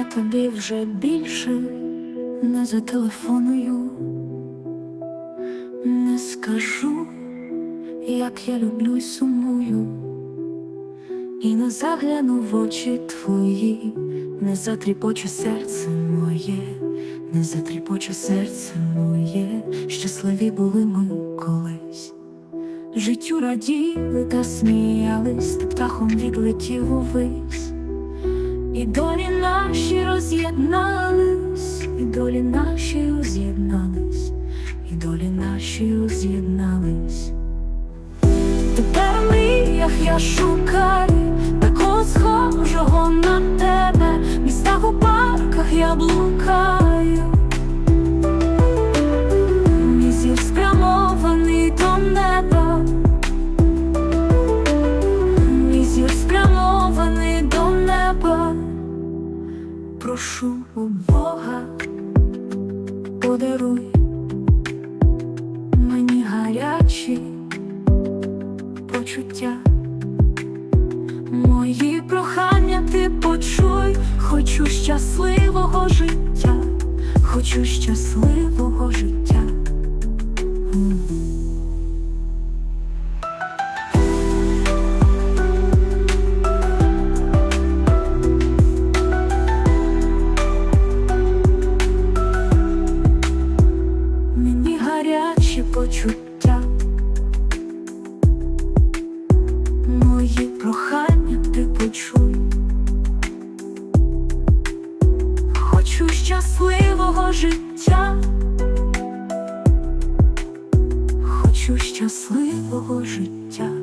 я тобі вже більше не зателефоную, не скажу, як я люблю й сумую, і не загляну в очі твої, не затріпоче серце моє, не затріпочу серце моє, щасливі були ми колись. Життю раділи та сміялись, та птахом відлетів увесь. І долі наші роз'єднались, і долі наші роз'єднались, і долі наші роз'єднались. Тепер в мріях я шукаю такого схожого на тебе, в містах у парках я блукаю. Прошу у Бога, подаруй мені гарячі почуття. Мої прохання ти почуй, хочу щасливого життя, хочу щасливого життя. Гарячі почуття, мої прохання ти почуй. Хочу щасливого життя, хочу щасливого життя.